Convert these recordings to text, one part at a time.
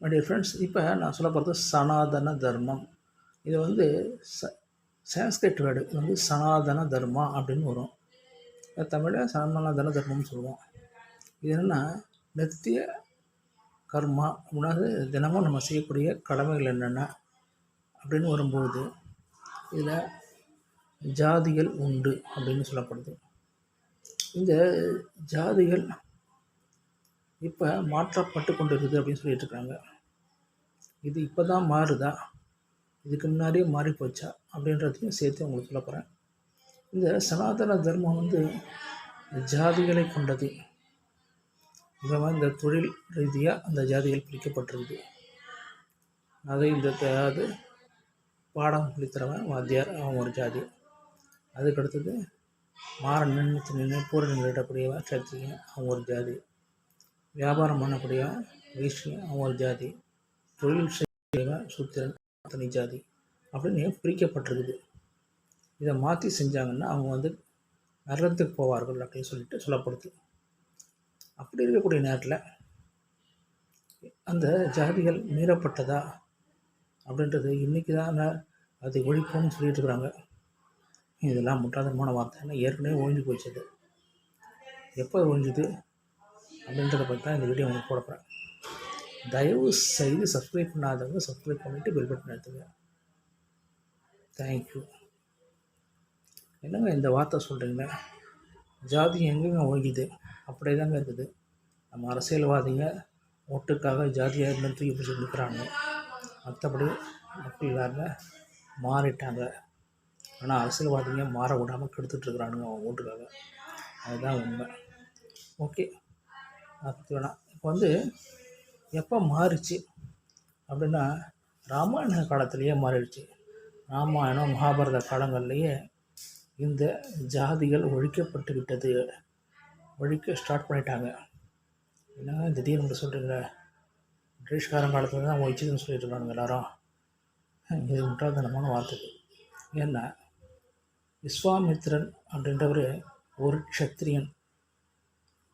My dear friends இப்போ நான் சொல்ல போகிறது சனாதன தர்மம். இது வந்து ச சான்ஸ்கிரிட் வேர்டு. இது வந்து சனாதன தர்மா அப்படின்னு வரும். தமிழை சனாதன தர்மம்னு சொல்லுவோம். இது என்னென்னா நித்திய கர்மா உணவு தினமும் நம்ம செய்யக்கூடிய கடமைகள் என்னென்ன அப்படின்னு வரும்பொழுது இதில் ஜாதிகள் உண்டு அப்படின்னு சொல்லப்படுது. இந்த ஜாதிகள் இப்போ மாற்றப்பட்டு கொண்டு இருக்குது அப்படின்னு சொல்லிட்டு இருக்காங்க. இது இப்போ தான் மாறுதா? இதுக்கு முன்னாடியே மாறி போச்சா? அப்படின்றதையும் சேர்த்து உங்களுக்கு சொல்ல போகிறேன் இந்த சனாதன தர்மம் வந்து ஜாதிகளை கொண்டது. இவன் இந்த தொழில் ரீதியாக அந்த ஜாதிகள் பிரிக்கப்பட்டிருக்குது. அதை இந்த அதாவது பாடம் சொல்லித்தரவன் வாத்தியார் அவன் ஒரு ஜாதி. அதுக்கு அடுத்தது மாற நின்று நின்று பூர நின்றுடக்கூடியவன் சத்திரியன் அவன் ஒரு ஜாதி. வியாபாரம் பண்ணக்கூடியவன் வைஷ்யம் அவன் ஒரு ஜாதி. தொழில் செய்யவன் சூத்திரன் தனி ஜாதி அப்படின்னு பிரிக்கப்பட்டிருக்குது. இதை மாற்றி செஞ்சாங்கன்னா அவங்க வந்து நரகத்துக்கு போவார்கள் அப்படின்னு சொல்லிட்டு சொல்லப்படுது. அப்படி இருக்கக்கூடிய நேரத்தில் அந்த ஜாதிகள் மீறப்பட்டதா அப்படின்றது இன்றைக்கி தான் அது ஒழிப்போம்னு சொல்லிட்டு இருக்கிறாங்க இதெல்லாம் முட்டாதமான வார்த்தைன்னா ஏற்கனவே ஒழிஞ்சு போச்சு எப்போ ஒழிஞ்சுது அப்படின்றத பற்றி தான் இந்த வீடியோ உங்களுக்கு போட தயவு செய்து சப்ஸ்கிரைப் பண்ணாதவங்க சப்ஸ்கிரைப் பண்ணிவிட்டு பெல் பட்டன் எடுத்துங்க தேங்க்யூ என்னங்க இந்த வார்த்தை சொல்கிறீங்க ஜாதி எங்கெங்க ஒழிக்குது? அப்படியே தாங்க இருக்குது. நம்ம அரசியல்வாதிங்க ஓட்டுக்காக ஜாதியாக இருந்து தூக்கி பிடிச்சி கொடுக்குறாங்க. மற்றபடி மக்கள் எல்லாருமே மாறிட்டாங்க. ஆனால் அரசியல்வாதிங்க மாற விடாமல் கெடுத்துட்ருக்குறானுங்க அவங்க ஓட்டுக்காக. அதுதான் உண்மை. ஓகே அதை பற்றி வேணாம். இப்போ வந்து எப்போ மாறிச்சு? அப்படின்னா ராமாயண காலத்துலேயே மாறிடுச்சு. ராமாயணம் மகாபாரத காலங்கள்லேயே இந்த ஜாதிகள் ஒழிக்கப்பட்டு விட்டது. ஒழிக்க ஸ்டார்ட் பண்ணிட்டாங்க. என்னங்க திடீர்னு மட்டும் சொல்கிறீங்களே பிரிட்டிஷ்காரன் காலத்தில் தான் ஒழிச்சதுன்னு சொல்லிட்டு இருக்காங்க எல்லாரும். இது முட்டாள்தனமான வார்த்தை. ஏன்னா விஸ்வாமித்திரன் அப்படின்றவர் ஒரு க்ஷத்திரியன்.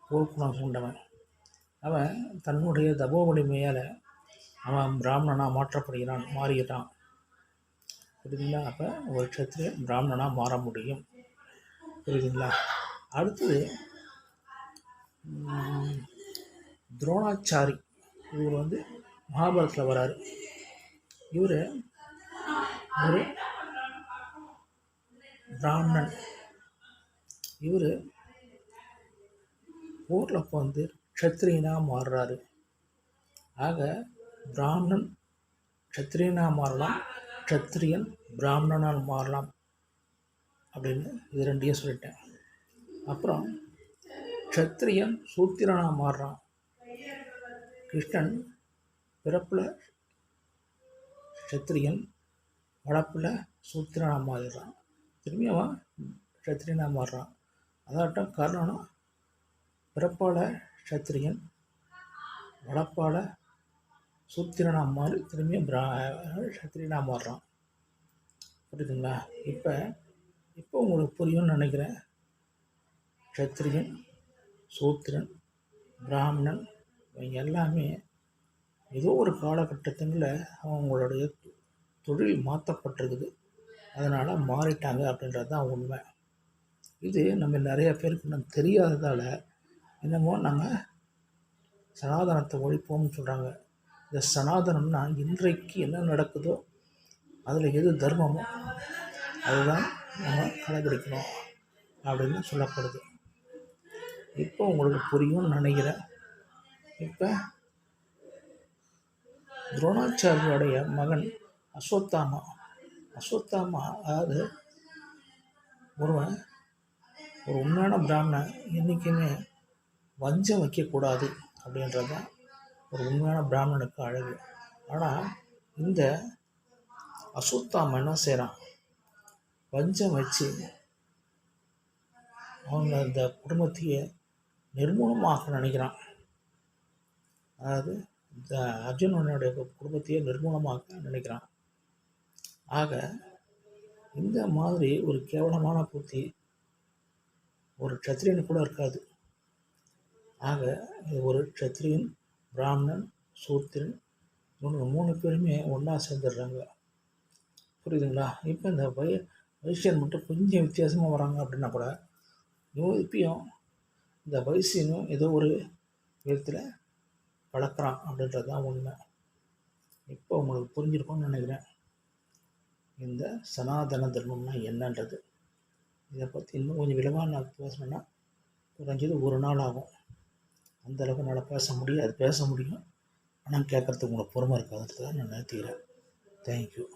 போர்க்குணம் கொண்டவன் அவன் தன்னுடைய தபோ வலிமையால் அவன் பிராமணனாக மாற்றப்படுகிறான் மாறுகிறான் புரியுதுங்களா? அப்போ ஒரு க்ஷத்திரியன் பிராமணனாக மாற முடியும். புரியுதுங்களா? அடுத்தது துரோணாச்சாரி இவர் வந்து மகாபாரத்தில் வராரு. இவர் ஒரு பிராமணன். இவர் ஊரில் அப்போ வந்து க்ஷத்ரியனாக மாறுறாரு. ஆக பிராமணன் க்ஷத்ரியனாக மாறலாம் க்ஷத்ரியன் பிராமணனால் மாறலாம் அப்படின்னு இது ரெண்டையும் சொல்லிட்டேன். அப்புறம் க்ஷத்ரியன் சூத்திரனாக மாறுறான். கிருஷ்ணன் பிறப்பில் க்ஷத்ரியன் வளப்பில் சூத்திரனாக மாறிடுறான். திரும்பி அவன் க்ஷத்ரியனாக மாறுறான். அதாட்டம் கர்ணனும் பிறப்பால் க்ஷத்ரியன் வளர்ப்பால் சூத்திரனாக மாறி திரும்பியும் பிரா க்ஷத்ரியனாக மாறுறான் புரியுதுங்களா? இப்போ இப்போ உங்களுக்கு புரியும்னு நினைக்கிறேன். க்ஷத்ரியன் சூத்திரன் பிராமணன் இவங்க எல்லாமே ஏதோ ஒரு காலகட்டத்தில் அவங்களுடைய தொழில் மாற்றப்பட்டிருக்குது அதனால் மாறிட்டாங்க அப்படின்றது தான் உண்மை. இது நம்ம நிறைய பேருக்கு நம்ம தெரியாததால் என்னமோ நாங்கள் சனாதனத்தை ஒழிப்போம்னு சொல்கிறாங்க இந்த சனாதனம்னா இன்றைக்கு என்ன நடக்குதோ அதில் எது தர்மமோ அதுதான் நம்ம கடைபிடிக்கணும் அப்படின்னு சொல்லப்படுது. இப்போ உங்களுக்கு புரியும்னு நினைக்கிறேன். இப்போ துரோணாச்சாரியோடைய மகன் அஸ்வத்தாமா அஸ்வத்தாமா அதாவது ஒருவன் ஒரு உண்மையான பிராமணன் என்றைக்குமே வஞ்சம் வைக்கக்கூடாது அப்படின்றது தான் ஒரு உண்மையான பிராமணனுக்கு அழகு. ஆனால் இந்த அசுத்தாம என்ன செய்கிறான் வஞ்சம் வச்சு அவங்க அந்த குடும்பத்தையே நிர்மூலமாக நினைக்கிறான். அதாவது இந்த அர்ஜுனனுடைய குடும்பத்தையே நிர்மூலமாக நினைக்கிறான். ஆக இந்த மாதிரி ஒரு கேவலமான புத்தி ஒரு க்ஷத்ரியன் கூட இருக்காது. ஆக இது ஒரு க்ஷத்ரியன் பிராமணன் சூத்திரன் இவனுங்க மூணு பேருமே ஒன்றா சேர்ந்துடுறாங்க. புரியுதுங்களா? இப்போ இந்த வை வைசியன் மட்டும் கொஞ்சம் வித்தியாசமாக வராங்க அப்படின்னா கூட இப்பயும் இந்த வைசியனும் ஏதோ ஒரு விதத்தில் வளர்க்குறான் அப்படின்றது தான் உண்மை. இப்போ உங்களுக்கு புரிஞ்சிருக்கும்னு நினைக்கிறேன். இந்த சனாதன தர்மம்னா என்னன்றது. இதை பற்றி இன்னும் கொஞ்சம் விளைவாக நான் பேசணுன்னா குறைஞ்சது ஒரு நாள் ஆகும். அந்தளவுக்கு என்னால் பேச அது பேச முடியும். ஆனால் கேட்குறதுக்கு உங்களுக்கு பொறுமை இருக்காதுன்றது நான் நிறுத்திக்கிறேன். தேங்க்யூ